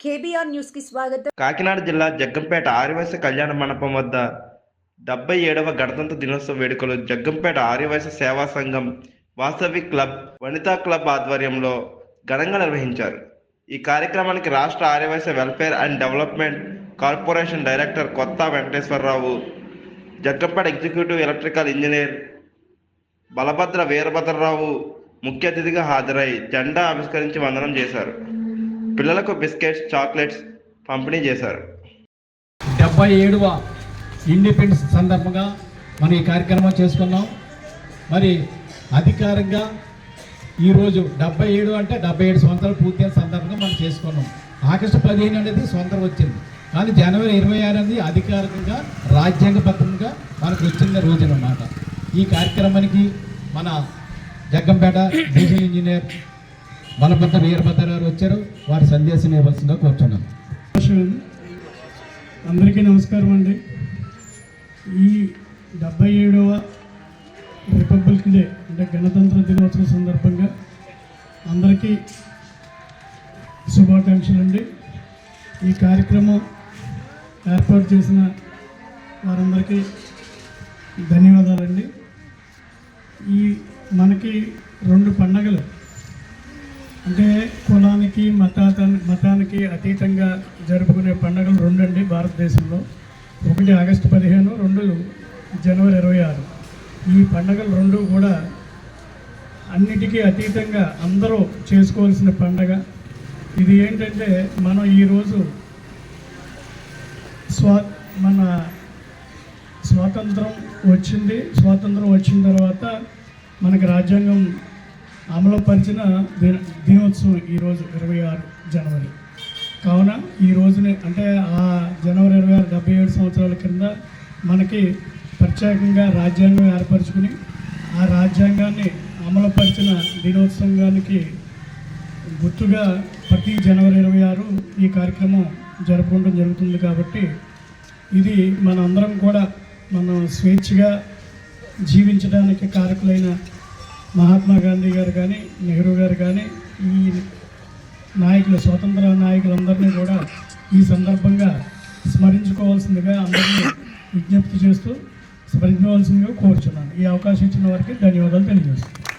KBR న్యూస్కి స్వాగతం. కాకినాడ జిల్లా జగ్గంపేట ఆర్యవైశ్య కళ్యాణ మండపం వద్ద డెబ్బై ఏడవ గణతంత్ర దినోత్సవ వేడుకలు జగ్గంపేట ఆర్యవైశ్య సేవా సంఘం వాసవి క్లబ్ వనితా క్లబ్ ఆధ్వర్యంలో ఘనంగా నిర్వహించారు. ఈ కార్యక్రమానికి రాష్ట్ర Arya Vysya welfare and development corporation director Kotha Venkateswara Rao Jaggampeta executive electrical engineer Balabhadra Veerabhadra Rao ముఖ్య అతిథిగా హాజరై జెండా ఆవిష్కరించి వందనం చేశారు. పిల్లలకు బిస్కెట్స్ చాక్లెట్స్ పంపిణీ చేశారు. డెబ్బై ఏడవ ఇండిపెండెన్స్ సందర్భంగా మనం ఈ కార్యక్రమం చేసుకున్నాం. మరి అధికారంగా ఈరోజు డెబ్బై ఏడు అంటే డెబ్బై ఏడు సంవత్సరాలు పూర్తయిన సందర్భంగా మనం చేసుకున్నాం. ఆగస్టు పదిహేను అనేది స్వతంత్రం వచ్చింది. కానీ జనవరి ఇరవై ఆరు అనేది అధికారికంగా రాజ్యాంగబద్ధంగా మనకు వచ్చిన రోజు అన్నమాట ఈ కార్యక్రమానికి మన జగ్గంపేట డీజిల్ ఇంజనీర్ బలభద్ర వీరభద్ర గారు వచ్చారు. వారి సందేశం ఇవ్వాల్సిందిగా కోరుచున్నాం. అందరికీ నమస్కారం అండి. ఈ డెబ్బై ఏడవ రిపబ్లిక్ డే అంటే గణతంత్ర దినోత్సవం సందర్భంగా అందరికీ శుభాకాంక్షలు అండి ఈ కార్యక్రమం ఏర్పాటు చేసిన వారందరికీ ధన్యవాదాలండి. ఈ మనకి రెండు పండగలు అంటే కులానికి మతాన్ని మతానికి అతీతంగా జరుపుకునే పండుగలు రెండండి భారతదేశంలో. ఒకటి ఆగస్టు పదిహేను రెండు జనవరి ఇరవై ఆరు. ఈ పండుగలు రెండు కూడా అన్నిటికీ అతీతంగా అందరూ చేసుకోవాల్సిన పండగ. ఇది ఏంటంటే మనం ఈరోజు స్వా మన స్వాతంత్రం వచ్చింది. స్వాతంత్రం వచ్చిన తర్వాత మనకు రాజ్యాంగం అమలుపరిచిన దిన దినోత్సవం ఈరోజు ఇరవై ఆరు జనవరి. కావున ఈ రోజుని అంటే ఆ జనవరి ఇరవై ఆరు డెబ్బై ఏడు సంవత్సరాల కింద మనకి ప్రత్యేకంగా రాజ్యాంగం ఏర్పరచుకుని ఆ రాజ్యాంగాన్ని అమలుపరిచిన దినోత్సవానికి గుర్తుగా ప్రతి జనవరి ఇరవై ఆరు ఈ కార్యక్రమం జరుపుకోవడం జరుగుతుంది కాబట్టి ఇది మన అందరం కూడా మనం స్వేచ్ఛగా జీవించడానికి కారకులైన మహాత్మా గాంధీ గారు కానీ నెహ్రూ గారు కానీ ఈ నాయకులు స్వతంత్ర నాయకులందరినీ కూడా ఈ సందర్భంగా స్మరించుకోవాల్సిందిగా అందరినీ విజ్ఞప్తి చేస్తూ స్మరించుకోవాల్సిందిగా కోరుచున్నాను. ఈ అవకాశం ఇచ్చిన వారికి ధన్యవాదాలు తెలియజేస్తున్నాను.